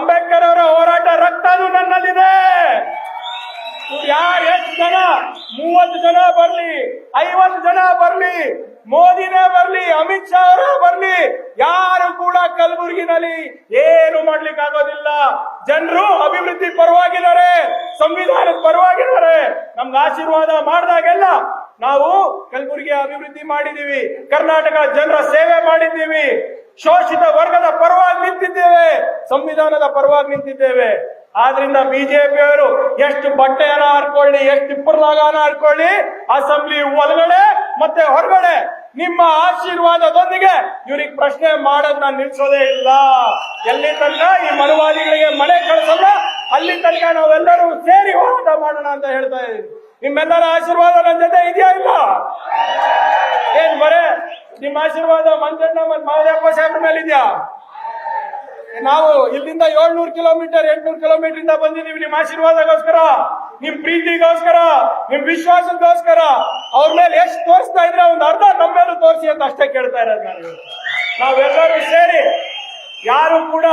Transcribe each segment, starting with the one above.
ಅಂಬೇಡ್ಕರ್ ಅವರ ಹೋರಾಟ ರಕ್ತದು ನನ್ನಲ್ಲಿದೆ. ಯಾರು ಎಷ್ಟು ಜನ? ಮೂವತ್ತು ಜನ ಬರ್ಲಿ, ಐವತ್ತು ಜನ ಬರ್ಲಿ, ಮೋದಿನೇ ಬರ್ಲಿ, ಅಮಿತ್ ಶಾ ಅವರ ಬರ್ಲಿ, ಯಾರು ಕೂಡ ಕಲಬುರಗಿನಲ್ಲಿ ಏನು ಮಾಡ್ಲಿಕ್ಕೆ ಆಗೋದಿಲ್ಲ ಜನರು ಅಭಿವೃದ್ಧಿ ಪರವಾಗಿದ್ದಾರೆ, ಸಂವಿಧಾನದ ಪರವಾಗಿದ್ದಾರೆ. ನಮ್ಗೆ ಆಶೀರ್ವಾದ ಮಾಡಿದಾಗೆಲ್ಲ ನಾವು ಕಲಬುರಗಿ ಅಭಿವೃದ್ಧಿ ಮಾಡಿದೀವಿ ಕರ್ನಾಟಕ ಜನರ ಸೇವೆ ಮಾಡಿದ್ದೀವಿ. ಶೋಷಿತ ವರ್ಗದ ಪರವಾಗಿ ನಿಂತಿದ್ದೇವೆ, ಸಂವಿಧಾನದ ಪರವಾಗಿ ನಿಂತಿದ್ದೇವೆ. ಆದ್ರಿಂದ ಬಿಜೆಪಿಯವರು ಎಷ್ಟು ಬಟ್ಟೆಯನ್ನ ಹಾಡ್ಕೊಳ್ಳಿ ಎಷ್ಟು ಇಪ್ಪರ್ಲಾಗನ ಹಾಡ್ಕೊಳ್ಳಿ ಅಸೆಂಬ್ಲಿ ಒಳಗಡೆ ಮತ್ತೆ ಹೊರಗಡೆ ನಿಮ್ಮ ಆಶೀರ್ವಾದದೊಂದಿಗೆ ಇವ್ರಿಗೆ ಪ್ರಶ್ನೆ ಮಾಡೋದನ್ನ ನಿಲ್ಸೋದೇ ಇಲ್ಲ. ಎಲ್ಲಿ ತನಕ ಈ ಮನವಾದಿಗಳಿಗೆ ಮನೆ ಕಳಿಸಲ್ಲ, ಅಲ್ಲಿ ತನಕ ನಾವೆಲ್ಲರೂ ಸೇರಿ ಹೋರಾಟ ಮಾಡೋಣ ಅಂತ ಹೇಳ್ತಾ ಇದ್ದೀವಿ ನಿಮ್ಮೆಲ್ಲರ ಆಶೀರ್ವಾದ ನನ್ನ ಜೊತೆ ಇದೆಯಾ ಇಲ್ಲ ನಿಮ್ಮ ಆಶೀರ್ವಾದ ಮಂಜಣ್ಣ ಮತ್ತು ಮಹದೇವಪ್ಪ ಸಾಹೇಬ್ರ ಮೇಲೆ ಇದೆಯಾ ನಾವು ಇಲ್ಲಿಂದ ಏಳ್ನೂರು ಕಿಲೋಮೀಟರ್, ಎಂಟ್ನೂರು ಕಿಲೋಮೀಟರ್ ಇಂದ ಬಂದಿದ್ದೀವಿ. ನಿಮ್ಮ ಆಶೀರ್ವಾದಗೋಸ್ಕರ ನಿಮ್ ಪ್ರೀತಿಗೋಸ್ಕರ ನಿಮ್ ವಿಶ್ವಾಸಕ್ಕೋಸ್ಕರ ಅವ್ರ ಮೇಲೆ ಎಷ್ಟು ತೋರಿಸ್ತಾ ಇದ್ರೆ ಒಂದು ಅರ್ಧ ನಮ್ಮ ತೋರಿಸಿ ಅಂತ ಅಷ್ಟೇ ಕೇಳ್ತಾ ಇರೋದು ನಾನು ನಾವೆಲ್ಲರೂ ಸೇರಿ ಯಾರು ಕೂಡ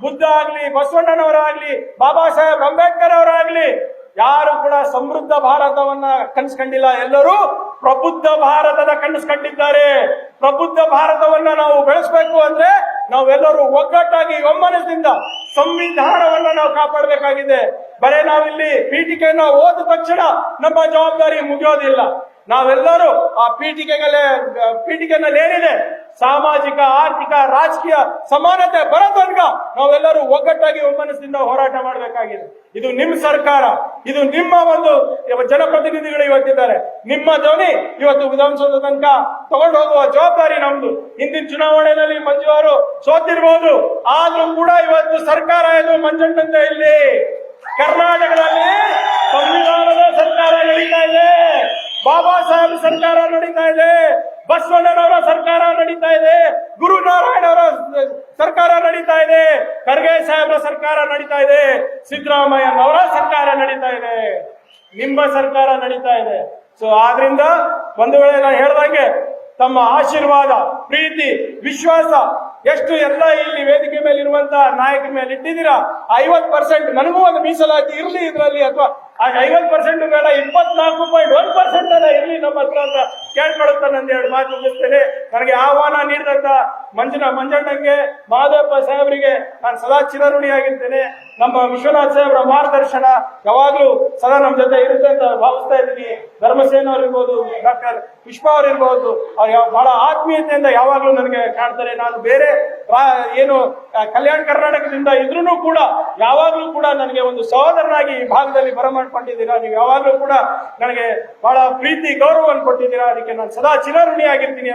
ಬುದ್ಧ ಆಗ್ಲಿ, ಬಸವಣ್ಣನವರಾಗ್ಲಿ, ಬಾಬಾ ಸಾಹೇಬ್ ಅಂಬೇಡ್ಕರ್ ಅವರಾಗ್ಲಿ ಯಾರು ಕೂಡ ಸಮೃದ್ಧ ಭಾರತವನ್ನ ಕನಸ್ಕೊಂಡಿಲ್ಲ ಎಲ್ಲರೂ ಪ್ರಬುದ್ಧ ಭಾರತದ ಕನಸು ಕಂಡಿದ್ದಾರೆ ಪ್ರಬುದ್ಧ ಭಾರತವನ್ನ ನಾವು ಬೆಳೆಸಬೇಕು ಅಂದ್ರೆ ನಾವೆಲ್ಲರೂ ಒಗ್ಗಟ್ಟಾಗಿ ಒಮ್ಮನದಿಂದ ಸಂವಿಧಾನವನ್ನ ನಾವು ಕಾಪಾಡಬೇಕಾಗಿದೆ. ಬರೇ ನಾವಿಲ್ಲಿ ಪೀಠಿಕೆಯನ್ನ ಓದ ತಕ್ಷಣ ನಮ್ಮ ಜವಾಬ್ದಾರಿ ಮುಗಿಯೋದಿಲ್ಲ. ನಾವೆಲ್ಲರೂ ಆ ಪೀಠಿಕೆಗಳೇ, ಪೀಠಿಕೆನಲ್ಲಿ ಏನಿದೆ? ಸಾಮಾಜಿಕ, ಆರ್ಥಿಕ, ರಾಜಕೀಯ ಸಮಾನತೆ ಬರೋ ತನಕ ನಾವೆಲ್ಲರೂ ಒಗ್ಗಟ್ಟಾಗಿ ಒಮ್ಮನಸ್ಸಿಂದ ಹೋರಾಟ ಮಾಡಬೇಕಾಗಿದೆ. ಇದು ನಿಮ್ಮ ಸರ್ಕಾರ, ಇದು ನಿಮ್ಮ ಒಂದು ಜನಪ್ರತಿನಿಧಿಗಳು ಇವತ್ತಿದ್ದಾರೆ. ನಿಮ್ಮ ಧ್ವನಿ ಇವತ್ತು ವಿಧಾನಸೌಧ ತನಕ ತಗೊಂಡು ಹೋಗುವ ಜವಾಬ್ದಾರಿ ನಮ್ದು. ಹಿಂದಿನ ಚುನಾವಣೆಯಲ್ಲಿ ಮಂಜು ಅವರು ಸೋತಿರ್ಬೋದು, ಆದ್ರೂ ಕೂಡ ಇವತ್ತು ಸರ್ಕಾರ ಇದು ಮಂಜಣ್ಣಂತೆ ಇಲ್ಲಿ. ಕರ್ನಾಟಕದಲ್ಲಿ ಸಂವಿಧಾನದ ಸರ್ಕಾರ ನಡೀತಾ ಇದೆ. ಬಾಬಾ ಸಾಹೇಬ್ ಸರ್ಕಾರ ನಡೀತಾ ಇದೆ. ಬಸವಣ್ಣನವರ ಸರ್ಕಾರ ನಡೀತಾ ಇದೆ. ಗುರುನಾರಾಯಣ ಸರ್ಕಾರ ನಡೀತಾ ಇದೆ. ಖರ್ಗೆ ಸಾಹೇಬ್ರ ಸರ್ಕಾರ ನಡೀತಾ ಇದೆ. ಸಿದ್ದರಾಮಯ್ಯನವರ ಸರ್ಕಾರ ನಡೀತಾ ಇದೆ. ನಿಮ್ಮ ಸರ್ಕಾರ ನಡೀತಾ ಇದೆ. ಸೊ ಆದ್ರಿಂದ ಒಂದು ವೇಳೆ ನಾನು ಹೇಳ್ದಂಗೆ ತಮ್ಮ ಆಶೀರ್ವಾದ, ಪ್ರೀತಿ, ವಿಶ್ವಾಸ ಎಷ್ಟು ಎಲ್ಲ ಇಲ್ಲಿ ವೇದಿಕೆ ಮೇಲೆ ಇರುವಂತ ನಾಯಕರ ಮೇಲೆ ಇಟ್ಟಿದ್ದೀರಾ? ಐವತ್ ಪರ್ಸೆಂಟ್ ನನಗೂ ಒಂದು ಮೀಸಲಾತಿ ಇರಲಿ ಇದರಲ್ಲಿ ಅಥವಾ ಐವತ್ ಪರ್ಸೆಂಟ್ ಬೇಡ ಇಪ್ಪತ್ನಾಲ್ಕು ಪಾಯಿಂಟ್ ಒನ್ ಪರ್ಸೆಂಟ್ ಅಲ್ಲ ಇರಲಿ ನಮ್ಮ ಹತ್ರ ಅಂತ ಕೇಳ್ಕೊಳ್ಳುತ್ತಾ ನಂದು ಎರಡು ಮಾತು ಮುಗಿಸ್ತೇನೆ. ನನಗೆ ಆಹ್ವಾನ ನೀಡಿದಂತ ಮಂಜುನ ಮಂಜಣ್ಣಂಗೆ ಮಾದಪ್ಪ ಸಾಹೇಬರಿಗೆ ನಾನು ಸದಾ ಚಿರಋಣಿಯಾಗಿರ್ತೇನೆ. ನಮ್ಮ ವಿಶ್ವನಾಥ್ ಸಾಹೇಬರ ಮಾರ್ಗದರ್ಶನ ಯಾವಾಗ್ಲೂ ಸದಾ ನಮ್ಮ ಜೊತೆ ಇರುತ್ತೆ ಅಂತ ಭಾವಿಸ್ತಾ ಇದ್ದೀನಿ. ಧರ್ಮಸೇನ ಅವ್ರು ಇರ್ಬೋದು ಡಾಕ್ಟರ್ ವಿಶ್ವ ಅವ್ರಿರ್ಬೋದು, ಅವ್ರು ಬಹಳ ಆತ್ಮೀಯತೆಯಿಂದ ಯಾವಾಗ್ಲೂ ನನಗೆ ಕಾಣ್ತಾರೆ. ನಾನು ಬೇರೆ ಏನು ಕಲ್ಯಾಣ ಕರ್ನಾಟಕದಿಂದ ಇದ್ರೂ ಕೂಡ ಯಾವಾಗ್ಲೂ ಕೂಡ ನನಗೆ ಒಂದು ಸಹೋದರನಾಗಿ ಈ ಭಾಗದಲ್ಲಿ ಬರಮಾಡ್ಕೊಂಡಿದ್ದೀರಾ. ನೀವು ಯಾವಾಗ್ಲೂ ಕೂಡ ನನಗೆ ಬಹಳ ಪ್ರೀತಿ, ಗೌರವವನ್ನು ಕೊಟ್ಟಿದ್ದೀರಾ. ಅದಕ್ಕೆ ನಾನು ಸದಾ ಚಿರಋಣಿಯಾಗಿರ್ತೀನಿ